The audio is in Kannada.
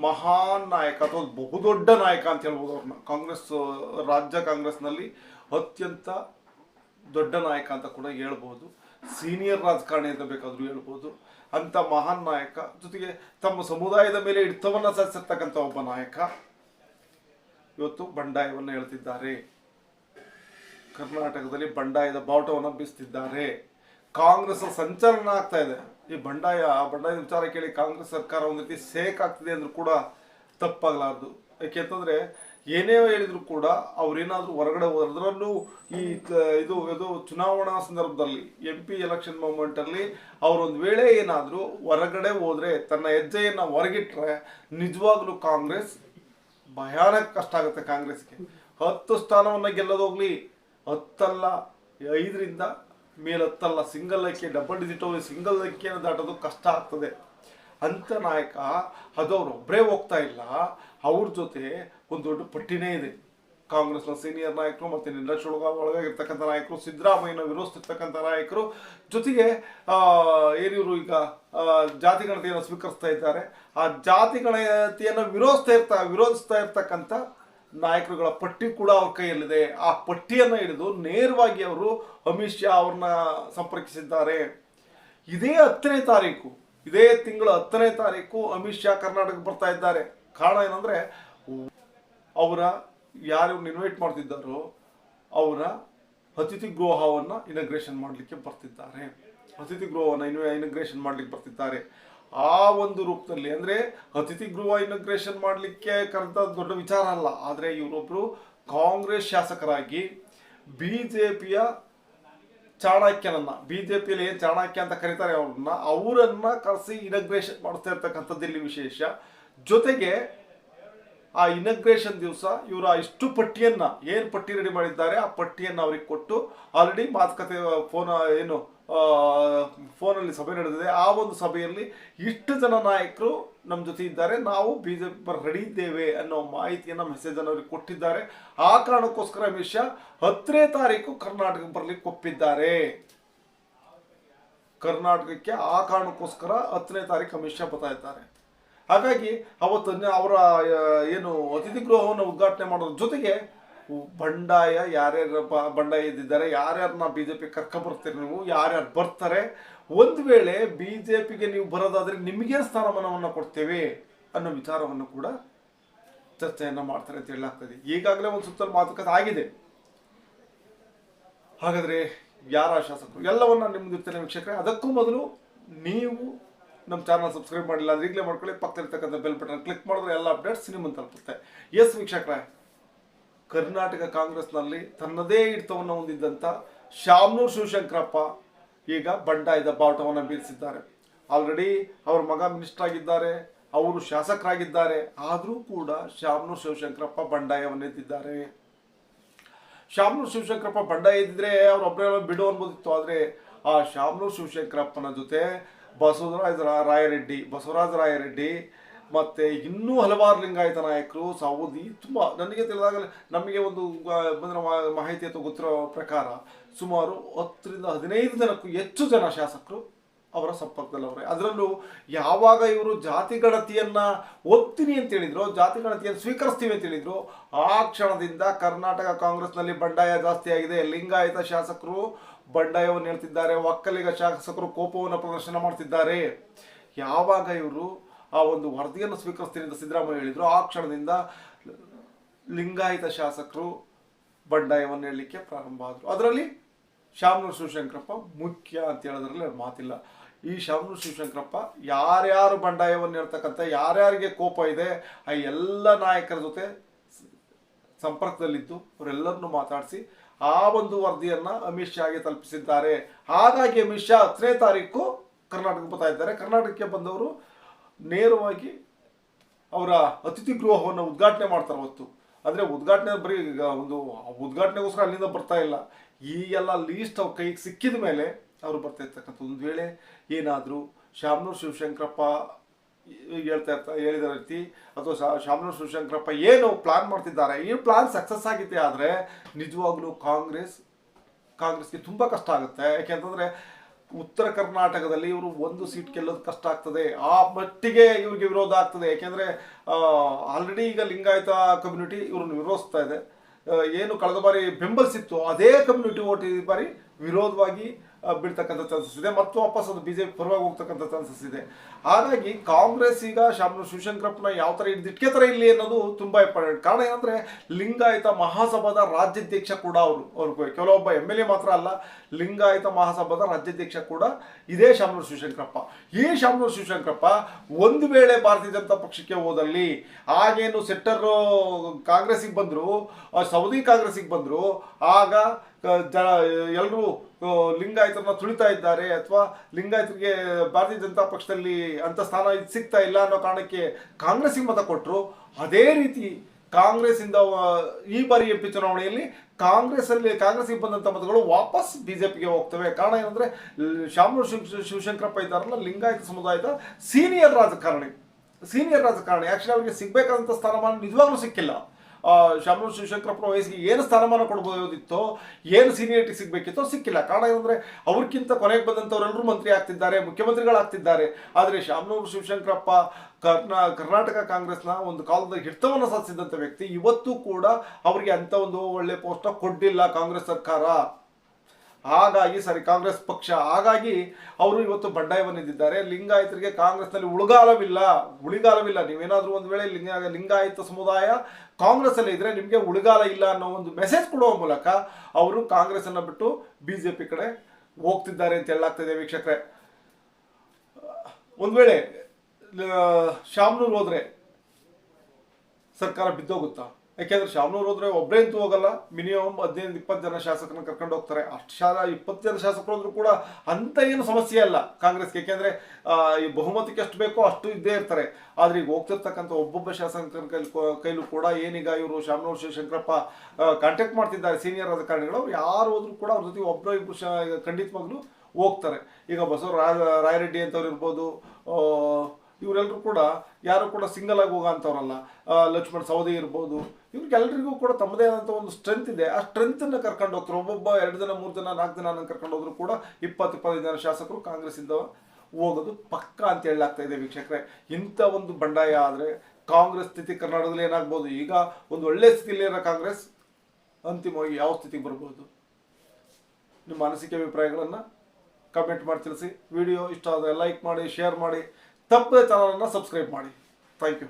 ಮಹಾನ್ ನಾಯಕ ಅಥವಾ ಬಹುದೊಡ್ಡ ನಾಯಕ ಅಂತ ಹೇಳ್ಬೋದು ಅವ್ರನ್ನ. ಕಾಂಗ್ರೆಸ್, ರಾಜ್ಯ ಕಾಂಗ್ರೆಸ್ನಲ್ಲಿ ಅತ್ಯಂತ ದೊಡ್ಡ ನಾಯಕ ಅಂತ ಕೂಡ ಹೇಳ್ಬೋದು. ಸೀನಿಯರ್ ರಾಜಕಾರಣಿ ಅಂತ ಬೇಕಾದರೂ ಹೇಳ್ಬೋದು. ಅಂಥ ಮಹಾನ್ ನಾಯಕ ಜೊತೆಗೆ ತಮ್ಮ ಸಮುದಾಯದ ಮೇಲೆ ಹಿಡಿತವನ್ನು ಸಾಧಿಸಿರ್ತಕ್ಕಂಥ ಒಬ್ಬ ನಾಯಕ. ಇವತ್ತು ಬಂಡಾಯವನ್ನು ಹೇಳ್ತಿದ್ದಾರೆ. ಕರ್ನಾಟಕದಲ್ಲಿ ಬಂಡಾಯದ ಬಾವುಟವನ್ನು ಬಿಸ್ತಿದ್ದಾರೆ. ಕಾಂಗ್ರೆಸ್ ಸಂಚಲನ ಆಗ್ತಾ ಇದೆ. ಈ ಬಂಡಾಯ ಬಂಡಾಯದ ವಿಚಾರ ಕೇಳಿ ಕಾಂಗ್ರೆಸ್ ಸರ್ಕಾರ ಒಂದು ರೀತಿ ಸೇಕ್ ಆಗ್ತಿದೆ ಅಂದ್ರೂ ಕೂಡ ತಪ್ಪಾಗಲಾರ್ದು. ಯಾಕೆಂತಂದ್ರೆ ಏನೇ ಹೇಳಿದ್ರು ಕೂಡ ಅವ್ರೇನಾದ್ರೂ ಹೊರಗಡೆ ಹೋದ್ರಲ್ಲೂ ಈ ಇದು ಇದು ಚುನಾವಣಾ ಸಂದರ್ಭದಲ್ಲಿ ಎಂ ಪಿ ಎಲೆಕ್ಷನ್ ಮೂಮೆಂಟ್ ಅಲ್ಲಿ ಅವ್ರೊಂದ್ ವೇಳೆ ಏನಾದ್ರೂ ಹೊರಗಡೆ ಹೋದ್ರೆ ತನ್ನ ಹೆಜ್ಜೆಯನ್ನ ಹೊರಗಿಟ್ರೆ ನಿಜವಾಗ್ಲೂ ಕಾಂಗ್ರೆಸ್ ಭಯಾನಕ ಕಷ್ಟ ಆಗುತ್ತೆ ಕಾಂಗ್ರೆಸ್ಗೆ. ಹತ್ತು ಸ್ಥಾನವನ್ನ ಗೆಲ್ಲೋದೋಗ್ಲಿ ಹತ್ತಲ್ಲ, ಐದರಿಂದ ಮೇಲೆ ಹತ್ತಲ್ಲ ಸಿಂಗಲ್ ಅಂಕೆ ಡಬಲ್ ಡಿಜಿಟ್ ಹೋಗಿ ಸಿಂಗಲ್ ಅಂಕೆಯನ್ನು ದಾಟೋದು ಕಷ್ಟ ಆಗ್ತದೆ. ಅಂಥ ನಾಯಕ, ಅದು ಅವ್ರು ಒಬ್ಬರೇ ಹೋಗ್ತಾ ಇಲ್ಲ, ಅವ್ರ ಜೊತೆ ಒಂದು ದೊಡ್ಡ ಪಟ್ಟಿನೇ ಇದೆ. ಕಾಂಗ್ರೆಸ್ನ ಸೀನಿಯರ್ ನಾಯಕರು ಮತ್ತು ಒಳಗೆ ಒಳಗಾಗಿರ್ತಕ್ಕಂಥ ನಾಯಕರು, ಸಿದ್ದರಾಮಯ್ಯನ ವಿರೋಧಿಸ್ತಕ್ಕಂಥ ನಾಯಕರು ಜೊತೆಗೆ ಏನಿವರು ಈಗ ಜಾತಿ ಗಣತಿಯನ್ನು ಸ್ವೀಕರಿಸ್ತಾ ಇದ್ದಾರೆ. ಆ ಜಾತಿ ಗಣತಿಯನ್ನು ವಿರೋಧಿಸ್ತಾ ಇರ್ತಾ, ವಿರೋಧಿಸ್ತಾ ಇರ್ತಕ್ಕಂಥ ನಾಯಕರುಗಳ ಪಟ್ಟಿ ಕೂಡ ಅವ್ರ ಕೈಯಲ್ಲಿದೆ. ಆ ಪಟ್ಟಿಯನ್ನು ಹಿಡಿದು ನೇರವಾಗಿ ಅವರು ಅಮಿತ್ ಶಾ ಅವ್ರನ್ನ ಸಂಪರ್ಕಿಸಿದ್ದಾರೆ. ಇದೇ ಹತ್ತನೇ ತಾರೀಕು, ಇದೇ ತಿಂಗಳ ಹತ್ತನೇ ತಾರೀಕು ಅಮಿತ್ ಶಾ ಕರ್ನಾಟಕಕ್ಕೆ ಬರ್ತಾ ಇದ್ದಾರೆ. ಕಾರಣ ಏನಂದ್ರೆ, ಅವರ ಯಾರು ಇನ್ವೈಟ್ ಮಾಡ್ತಿದ್ದಾರೋ ಅವರ ಅತಿಥಿ ಗೃಹವನ್ನು ಇನಗ್ರೇಷನ್ ಮಾಡಲಿಕ್ಕೆ ಬರ್ತಿದ್ದಾರೆ. ಅತಿಥಿ ಗೃಹವನ್ನು ಇನಗ್ರೇಷನ್ ಮಾಡ್ಲಿಕ್ಕೆ ಬರ್ತಿದ್ದಾರೆ. ಆ ಒಂದು ರೂಪದಲ್ಲಿ, ಅಂದ್ರೆ ಅತಿಥಿ ಗೃಹ ಇನಗ್ರೇಷನ್ ಮಾಡಲಿಕ್ಕೆ ಕರೆದ ದೊಡ್ಡ ವಿಚಾರ ಅಲ್ಲ. ಆದರೆ ಇವರೊಬ್ರು ಕಾಂಗ್ರೆಸ್ ಶಾಸಕರಾಗಿ ಬಿಜೆಪಿಯ ಚಾಣಾಕ್ಯನನ್ನ ಬಿಜೆಪಿಯಲ್ಲಿ ಏನ್ ಚಾಣಕ್ಯ ಅಂತ ಕರೀತಾರೆ ಅವ್ರನ್ನ, ಅವರನ್ನ ಕರೆಸಿ ಇನಗ್ರೇಷನ್ ಮಾಡಿಸ್ತಾ ಇರ್ತಕ್ಕಂಥದ್ದು ಇಲ್ಲಿ ವಿಶೇಷ. ಜೊತೆಗೆ ಆ ಇನಗ್ರೇಷನ್ ದಿವಸ ಇವರ ಇಷ್ಟು ಪಟ್ಟಿಯನ್ನ, ಏನ್ ಪಟ್ಟಿ ರೆಡಿ ಮಾಡಿದ್ದಾರೆ, ಆ ಪಟ್ಟಿಯನ್ನ ಅವ್ರಿಗೆ ಕೊಟ್ಟು ಆಲ್ರೆಡಿ ಮಾತುಕತೆ ಫೋನ್ ಏನು ಫೋನಲ್ಲಿ ಸಭೆ ನಡೆದಿದೆ. ಆ ಒಂದು ಸಭೆಯಲ್ಲಿ ಇಷ್ಟು ಜನ ನಾಯಕರು ನಮ್ಮ ಜೊತೆ ಇದ್ದಾರೆ. ನಾವು ಬಿಜೆಪಿ ಪರ ರೆಡಿ ಇದ್ದೇವೆ ಅನ್ನೋ ಮಾಹಿತಿಯನ್ನು ಮೆಸೇಜ್ ಅನ್ನೋರಿಗೆ ಕೊಟ್ಟಿದ್ದಾರೆ. ಆ ಕಾರಣಕ್ಕೋಸ್ಕರ ಅಮಿತ್ ಶಾ ಹತ್ತನೇ ತಾರೀಕು ಕರ್ನಾಟಕ ಬರಲಿಕ್ಕೆ ಒಪ್ಪಿದ್ದಾರೆ. ಕರ್ನಾಟಕಕ್ಕೆ ಆ ಕಾರಣಕ್ಕೋಸ್ಕರ ಹತ್ತನೇ ತಾರೀಕು ಅಮಿತ್ ಶಾ ಬರ್ತಾ ಇದ್ದಾರೆ. ಹಾಗಾಗಿ ಅವತ್ತು ಅವರ ಏನು ಅತಿಥಿ ಗೃಹವನ್ನು ಉದ್ಘಾಟನೆ ಮಾಡೋದ್ರ ಜೊತೆಗೆ ಬಂಡಾಯ ಯಾರ್ಯಾರ ಬಂಡಾಯ ಇದ್ದಿದ್ದಾರೆ ಯಾರ್ಯಾರನ್ನ ಬಿ ಜೆ ಪಿ ಕರ್ಕೊಬರ್ತೀರಿ ನೀವು, ಯಾರ್ಯಾರು ಬರ್ತಾರೆ, ಒಂದು ವೇಳೆ ಬಿ ಜೆ ಪಿಗೆ ನೀವು ಬರೋದಾದ್ರೆ ನಿಮಗೆ ಸ್ಥಾನಮಾನವನ್ನು ಕೊಡ್ತೇವೆ ಅನ್ನೋ ವಿಚಾರವನ್ನು ಕೂಡ ಚರ್ಚೆಯನ್ನು ಮಾಡ್ತಾರೆ ಅಂತ ಹೇಳಲಾಗ್ತದೆ. ಈಗಾಗಲೇ ಒಂದು ಸುತ್ತಲೂ ಮಾತುಕತೆ ಆಗಿದೆ. ಹಾಗಾದ್ರೆ ಯಾರ ಶಾಸಕರು? ಎಲ್ಲವನ್ನ ನಿಮ್ಗೆ ಇರ್ತೇನೆ ವೀಕ್ಷಕರೇ. ಅದಕ್ಕೂ ಮೊದಲು ನೀವು ನಮ್ಮ ಚಾನಲ್ ಸಬ್ಸ್ಕ್ರೈಬ್ ಮಾಡಿಲ್ಲ ಅಂದ್ರೆ ಈಗಲೇ ಮಾಡ್ಕೊಳ್ಳಿ. ಪಕ್ಕದಲ್ಲಿರ್ತಕ್ಕಂಥ ಬೆಲ್ ಬಟನ್ ಕ್ಲಿಕ್ ಮಾಡಿದ್ರೆ ಎಲ್ಲ ಅಪ್ಡೇಟ್ಸ್ ನಿಮ್ಮನ್ನು ತಲುಪುತ್ತೆ. ಎಸ್ ವೀಕ್ಷಕರೇ. ಕರ್ನಾಟಕ ಕಾಂಗ್ರೆಸ್ನಲ್ಲಿ ತನ್ನದೇ ಹಿಡಿತವನ್ನು ಹೊಂದಿದ್ದಂಥ ಶಾಮನೂರ್ ಶಿವಶಂಕರಪ್ಪ ಈಗ ಬಂಡಾಯದ ಬಾವುಟವನ್ನು ಬೀರಿಸಿದ್ದಾರೆ. ಆಲ್ರೆಡಿ ಅವರ ಮಗ ಮಿನಿಸ್ಟರ್ ಆಗಿದ್ದಾರೆ, ಅವರು ಶಾಸಕರಾಗಿದ್ದಾರೆ, ಆದರೂ ಕೂಡ ಶಾಮನೂರ್ ಶಿವಶಂಕರಪ್ಪ ಬಂಡಾಯವನ್ನು ಎದ್ದಿದ್ದಾರೆ ಶಾಮನೂರ್ ಶಿವಶಂಕರಪ್ಪ ಬಂಡಾಯ ಎದ್ದಿದ್ರೆ ಅವ್ರು ಒಬ್ಬರೇ ಬಿಡು ಅನ್ಬೋದಿತ್ತು, ಆದರೆ ಆ ಶಾಮನೂರ್ ಶಿವಶಂಕರಪ್ಪನ ಜೊತೆ ಬಸವರಾಜ ರಾಯರೆಡ್ಡಿ ಬಸವರಾಜ ರಾಯರೆಡ್ಡಿ ಮತ್ತೆ ಇನ್ನೂ ಹಲವಾರು ಲಿಂಗಾಯತ ನಾಯಕರು ಸೌದಿ ತುಂಬ ನನಗೆ ತಿಳಿದಾಗಲೇ ನಮಗೆ ಒಂದು ಮಾಹಿತಿ ಅಥವಾ ಗೊತ್ತಿರೋ ಪ್ರಕಾರ ಸುಮಾರು ಹತ್ತರಿಂದ ಹದಿನೈದು ಜನಕ್ಕೂ ಹೆಚ್ಚು ಜನ ಶಾಸಕರು ಅವರ ಸಂಪರ್ಕದಲ್ಲವರೇ. ಅದರಲ್ಲೂ ಯಾವಾಗ ಇವರು ಜಾತಿ ಗಣತಿಯನ್ನ ಒತ್ತೀನಿ ಅಂತ ಹೇಳಿದ್ರು, ಜಾತಿ ಗಣತಿಯನ್ನು ಸ್ವೀಕರಿಸ್ತೀವಿ ಅಂತ ಹೇಳಿದ್ರು, ಆ ಕ್ಷಣದಿಂದ ಕರ್ನಾಟಕ ಕಾಂಗ್ರೆಸ್ನಲ್ಲಿ ಬಂಡಾಯ ಜಾಸ್ತಿ ಆಗಿದೆ. ಲಿಂಗಾಯತ ಶಾಸಕರು ಬಂಡಾಯವನ್ನು ಹೇಳ್ತಿದ್ದಾರೆ, ಒಕ್ಕಲಿಗ ಶಾಸಕರು ಕೋಪವನ್ನು ಪ್ರದರ್ಶನ ಮಾಡ್ತಿದ್ದಾರೆ. ಯಾವಾಗ ಇವರು ಆ ಒಂದು ವರದಿಯನ್ನು ಸ್ವೀಕರಿಸ್ತೀನಿ ಅಂತ ಸಿದ್ದರಾಮಯ್ಯ ಹೇಳಿದ್ರು. ಆ ಕ್ಷಣದಿಂದ ಲಿಂಗಾಯತ ಶಾಸಕರು ಬಂಡಾಯವನ್ನು ಹೇಳಲಿಕ್ಕೆ ಪ್ರಾರಂಭ ಆದರು. ಅದರಲ್ಲಿ ಶಾಮನೂರು ಶಿವಶಂಕರಪ್ಪ ಮುಖ್ಯ ಅಂತ ಹೇಳೋದ್ರಲ್ಲಿ ಮಾತಿಲ್ಲ. ಈ ಶಾಮನೂರು ಶಿವಶಂಕರಪ್ಪ ಯಾರ್ಯಾರು ಬಂಡಾಯವನ್ನು ಹೇಳ್ತಕ್ಕಂಥ, ಯಾರ್ಯಾರಿಗೆ ಕೋಪ ಇದೆ, ಆ ಎಲ್ಲ ನಾಯಕರ ಜೊತೆ ಸಂಪರ್ಕದಲ್ಲಿದ್ದು ಅವರೆಲ್ಲರನ್ನು ಮಾತಾಡಿಸಿ ಆ ಒಂದು ವರದಿಯನ್ನು ಅಮಿತ್ ಶಾಗೆ ತಲುಪಿಸಿದ್ದಾರೆ. ಹಾಗಾಗಿ ಅಮಿತ್ ಶಾ ಹತ್ತನೇ ತಾರೀಕು ಕರ್ನಾಟಕಕ್ಕೆ ಬರ್ತಾ ಇದ್ದಾರೆ. ಕರ್ನಾಟಕಕ್ಕೆ ಬಂದವರು ನೇರವಾಗಿ ಅವರ ಅತಿಥಿ ಗೃಹವನ್ನು ಉದ್ಘಾಟನೆ ಮಾಡ್ತಾರೆ ಅವತ್ತು. ಅಂದರೆ ಉದ್ಘಾಟನೆ ಬರೀ ಈಗ ಒಂದು ಉದ್ಘಾಟನೆಗೋಸ್ಕರ ಅಲ್ಲಿಂದ ಬರ್ತಾ ಇಲ್ಲ. ಈ ಎಲ್ಲ ಲೀಸ್ಟ್ ಅವ್ರ ಕೈಗೆ ಸಿಕ್ಕಿದ ಮೇಲೆ ಅವರು ಬರ್ತಾ ಇರ್ತಕ್ಕಂಥ ಒಂದು ವೇಳೆ ಏನಾದರೂ ಶಾಮನೂರು ಶಿವಶಂಕರಪ್ಪ ಹೇಳ್ತಾ ಇರ್ತಾ ಹೇಳಿದ ರೀತಿ ಅಥವಾ ಶಾಮನೂರ್ ಶಿವಶಂಕರಪ್ಪ ಏನು ಪ್ಲಾನ್ ಮಾಡ್ತಿದ್ದಾರೆ, ಈ ಪ್ಲಾನ್ ಸಕ್ಸಸ್ ಆಗಿದೆ ಆದರೆ ನಿಜವಾಗ್ಲೂ ಕಾಂಗ್ರೆಸ್, ಕಾಂಗ್ರೆಸ್ಗೆ ತುಂಬ ಕಷ್ಟ ಆಗುತ್ತೆ. ಯಾಕೆಂತಂದ್ರೆ ಉತ್ತರ ಕರ್ನಾಟಕದಲ್ಲಿ ಇವರು ಒಂದು ಸೀಟ್ ಗೆಲ್ಲೋದು ಕಷ್ಟ ಆಗ್ತದೆ. ಆ ಮಟ್ಟಿಗೆ ಇವ್ರಿಗೆ ವಿರೋಧ ಆಗ್ತದೆ. ಯಾಕೆಂದ್ರೆ ಆಲ್ರೆಡಿ ಈಗ ಲಿಂಗಾಯತ ಕಮ್ಯುನಿಟಿ ಇವ್ರನ್ನ ವಿರೋಧಿಸ್ತಾ ಇದೆ. ಏನು ಕಳೆದ ಬಾರಿ ಬೆಂಬಲಿಸಿತ್ತು. ಅದೇ ಕಮ್ಯುನಿಟಿ ಓಟ್ ಈ ಬಾರಿ ವಿರೋಧವಾಗಿ ಬೀಳ್ತಕ್ಕಂಥ ಚಾನ್ಸಸ್ ಇದೆ ಮತ್ತು ವಾಪಸ್ ಅದು ಬಿಜೆಪಿ ಪರವಾಗಿ ಹೋಗ್ತಕ್ಕಂಥ ಚಾನ್ಸಸ್ ಇದೆ. ಹಾಗಾಗಿ ಕಾಂಗ್ರೆಸ್ ಈಗ ಶಾಮನು ಶಿವಶಂಕರಪ್ಪನ ಯಾವ ಥರ ಹಿಡಿದಿಟ್ಕೆ ಥರ ಇಲ್ಲಿ ಅನ್ನೋದು ತುಂಬಾ ಇಂಪಾರ್ಟೆಂಟ್ ಕಾರಣ ಏನಂದ್ರೆ ಲಿಂಗಾಯತ ಮಹಾಸಭಾದ ರಾಜ್ಯಾಧ್ಯಕ್ಷ ಕೂಡ ಅವರು, ಅವ್ರು ಕೆಲವೊಬ್ಬ ಎಂ ಎಲ್ ಎ ಮಾತ್ರ ಅಲ್ಲ, ಲಿಂಗಾಯತ ಮಹಾಸಭಾದ ರಾಜ್ಯಾಧ್ಯಕ್ಷ ಕೂಡ ಇದೇ ಶಾಮನೂರು ಶಿವಶಂಕರಪ್ಪ. ಈ ಶಾಮನೂರು ಶಿವಶಂಕರಪ್ಪ ಒಂದು ವೇಳೆ ಭಾರತೀಯ ಜನತಾ ಪಕ್ಷಕ್ಕೆ ಹೋದಲ್ಲಿ ಆಗೇನು ಸೆಟ್ಟರ್ ಕಾಂಗ್ರೆಸ್ಸಿಗೆ ಬಂದರು ಸೌದಿ ಕಾಂಗ್ರೆಸ್ಸಿಗೆ ಬಂದರು, ಆಗ ಜ ಎಲ್ಲರೂ ಲಿಂಗಾಯತರನ್ನ ತುಳಿತಾ ಇದ್ದಾರೆ ಅಥವಾ ಲಿಂಗಾಯತರಿಗೆ ಭಾರತೀಯ ಜನತಾ ಪಕ್ಷದಲ್ಲಿ ಅಂತ ಸ್ಥಾನ ಇದು ಸಿಗ್ತಾ ಇಲ್ಲ ಅನ್ನೋ ಕಾರಣಕ್ಕೆ ಕಾಂಗ್ರೆಸ್ಸಿಗೆ ಮತ ಕೊಟ್ಟರು ಅದೇ ರೀತಿ ಕಾಂಗ್ರೆಸ್ ಇಂದ ಈ ಬಾರಿ ಎಂ ಪಿ ಚುನಾವಣೆಯಲ್ಲಿ ಕಾಂಗ್ರೆಸ್ ಕಾಂಗ್ರೆಸ್ಗೆ ಬಂದಂತ ಮತಗಳು ವಾಪಸ್ ಬಿಜೆಪಿಗೆ ಹೋಗ್ತವೆ. ಕಾರಣ ಏನಂದ್ರೆ ಶಾಮನೂರು ಶಿವ ಶಿವಶಂಕರಪ್ಪ ಇದ್ದಾರಲ್ಲ, ಲಿಂಗಾಯತ ಸಮುದಾಯದ ಸೀನಿಯರ್ ರಾಜಕಾರಣಿ. ಸೀನಿಯರ್ ರಾಜಕಾರಣಿ. ಆಕ್ಚುಲಿ ಅವರಿಗೆ ಸಿಗ್ಬೇಕಾದಂತ ಸ್ಥಾನಮಾನ ನಿಜವಾಗ್ಲೂ ಸಿಕ್ಕಿಲ್ಲ. ಶಾಮನೂರು ಶಿವಶಂಕರಪ್ಪನ ವಯಸ್ಸಿಗೆ ಏನು ಸ್ಥಾನಮಾನ ಕೊಡ್ಬೋದಿತ್ತೋ, ಏನು ಸೀನಿಯರಿಟಿ ಸಿಗಬೇಕಿತ್ತೋ ಸಿಕ್ಕಿಲ್ಲ. ಕಾರಣ ಏನಂದರೆ ಅವ್ರಿಗಿಂತ ಕೊನೆಗೆ ಬಂದಂಥವರೆಲ್ಲರೂ ಮಂತ್ರಿ ಆಗ್ತಿದ್ದಾರೆ, ಮುಖ್ಯಮಂತ್ರಿಗಳಾಗ್ತಿದ್ದಾರೆ. ಆದರೆ ಶಾಮನೂರು ಶಿವಶಂಕರಪ್ಪ ಕರ್ನಾ, ಕರ್ನಾಟಕ ಕಾಂಗ್ರೆಸ್ನ ಒಂದು ಕಾಲದ ಹಿಡಿತವನ್ನು ಸಾಧಿಸಿದಂಥ ವ್ಯಕ್ತಿ ಇವತ್ತು ಕೂಡ ಅವರಿಗೆ ಅಂತ ಒಂದು ಒಳ್ಳೆ ಪೋಸ್ಟ್ ಕೊಡ್ಲಿಲ್ಲ ಕಾಂಗ್ರೆಸ್ ಸರ್ಕಾರ. ಹಾಗಾಗಿ ಸರಿ, ಕಾಂಗ್ರೆಸ್ ಪಕ್ಷ. ಹಾಗಾಗಿ ಅವರು ಇವತ್ತು ಬಂಡಾಯವನ್ನಿದ್ದಾರೆ ಲಿಂಗಾಯತರಿಗೆ ಕಾಂಗ್ರೆಸ್ನಲ್ಲಿ ಉಳಿಗಾಲವಿಲ್ಲ. ಉಳಿಗಾಲವಿಲ್ಲ. ನೀವೇನಾದರೂ ಒಂದು ವೇಳೆ ಲಿಂಗ, ಲಿಂಗಾಯತ ಸಮುದಾಯ ಕಾಂಗ್ರೆಸ್ ಅಲ್ಲಿ ಇದ್ರೆ ನಿಮಗೆ ಉಳಿಗಾಲ ಇಲ್ಲ ಅನ್ನೋ ಒಂದು ಮೆಸೇಜ್ ಕೊಡುವ ಮೂಲಕ ಅವರು ಕಾಂಗ್ರೆಸ್ಸನ್ನು ಬಿಟ್ಟು ಬಿ ಬಿಟ್ಟು ಬಿಜೆಪಿ ಕಡೆ ಹೋಗ್ತಿದ್ದಾರೆ ಅಂತ ಹೇಳಲಾಗ್ತಿದೆ ವೀಕ್ಷಕರೇ. ಒಂದು ವೇಳೆ ಶಾಮ್ನೂರ್ ಹೋದರೆ ಸರ್ಕಾರ ಬಿದ್ದೋಗುತ್ತಾ? ಯಾಕೆಂದ್ರೆ ಶಾಮನೂರು ಹೋದ್ರೆ ಒಬ್ಬರೇ ಅಂತೂ ಹೋಗಲ್ಲ. ಮಿನಿಮಮ್ ಹದಿನೈದು, ಇಪ್ಪತ್ತು ಜನ ಶಾಸಕರನ್ನ ಕರ್ಕೊಂಡು ಹೋಗ್ತಾರೆ. ಅಷ್ಟು ಶಾ ಇಪ್ಪತ್ತು ಜನ ಶಾಸಕರು ಅಂದ್ರೂ ಕೂಡ ಅಂತ ಏನು ಸಮಸ್ಯೆ ಅಲ್ಲ ಕಾಂಗ್ರೆಸ್ಗೆ. ಯಾಕೆಂದ್ರೆ ಈ ಬಹುಮತಕ್ಕೆ ಎಷ್ಟು ಬೇಕೋ ಅಷ್ಟು ಇದ್ದೇ ಇರ್ತಾರೆ. ಆದ್ರೆ ಈಗ ಹೋಗ್ತಿರ್ತಕ್ಕಂಥ ಒಬ್ಬೊಬ್ಬ ಶಾಸಕರ ಕೈಲಿ ಕೈಲೂ ಕೂಡ ಏನೀಗ ಇವರು ಶಾಮನೂರು ಶಿವಶಂಕರಪ್ಪ ಕಾಂಟ್ಯಾಕ್ಟ್ ಮಾಡ್ತಿದ್ದಾರೆ. ಸೀನಿಯರ್ ರಾಜಕಾರಣಿಗಳು ಅವ್ರು ಯಾರು ಹೋದ್ರು ಕೂಡ ಅವ್ರ ಜೊತೆ ಒಬ್ಬರು ಇಬ್ಬರು ಖಂಡಿತವಾಗ್ಲೂ ಹೋಗ್ತಾರೆ. ಈಗ ಬಸವರಾಜ ರಾಯರೆಡ್ಡಿ ಅಂತವ್ರು ಇರ್ಬೋದು ಇವರೆಲ್ಲರೂ ಕೂಡ, ಯಾರು ಕೂಡ ಸಿಂಗಲ್ ಆಗಿ ಹೋಗೋಂಥವ್ರಲ್ಲ ಲಕ್ಷ್ಮಣ್ ಸೌದಿ ಇರ್ಬೋದು ಇವ್ರಿಗೆಲ್ಲರಿಗೂ ಕೂಡ ತಮ್ಮದೇ ಆದಂಥ ಒಂದು ಸ್ಟ್ರೆಂತ್ ಇದೆ. ಆ ಸ್ಟ್ರೆಂತನ್ನು ಕರ್ಕೊಂಡು ಹೋಗ್ತಾರೆ. ಒಬ್ಬೊಬ್ಬ ಎರಡು ಜನ ಮೂರು ಜನ ನಾಲ್ಕು ಜನ ಕರ್ಕೊಂಡು ಹೋದ್ರು ಕೂಡ ಇಪ್ಪತ್ತು, ಇಪ್ಪತ್ತೈದು ಜನ ಶಾಸಕರು ಕಾಂಗ್ರೆಸ್ಸಿಂದ ಹೋಗೋದು ಪಕ್ಕ ಅಂತ ಹೇಳಲಾಗ್ತಾ ಇದೆ ವೀಕ್ಷಕರೇ. ಇಂಥ ಒಂದು ಬಂಡಾಯ ಆದರೆ ಕಾಂಗ್ರೆಸ್ ಸ್ಥಿತಿ ಕರ್ನಾಟಕದಲ್ಲಿ ಏನಾಗ್ಬೋದು? ಈಗ ಒಂದು ಒಳ್ಳೆ ಸ್ಥಿತಿಯಲ್ಲಿರೋ ಕಾಂಗ್ರೆಸ್ ಅಂತಿಮವಾಗಿ ಯಾವ ಸ್ಥಿತಿಗೆ ಬರ್ಬೋದು? ನಿಮ್ಮ ಅನಿಸಿಕೆ, ಅಭಿಪ್ರಾಯಗಳನ್ನು ಕಮೆಂಟ್ ಮಾಡಿ ತಿಳಿಸಿ. ವಿಡಿಯೋ ಇಷ್ಟ ಆದರೆ ಲೈಕ್ ಮಾಡಿ ಶೇರ್ ಮಾಡಿ. ತಪ್ಪದೆ ಚಾನಲನ್ನು ಸಬ್ಸ್ಕ್ರೈಬ್ ಮಾಡಿ. Thank you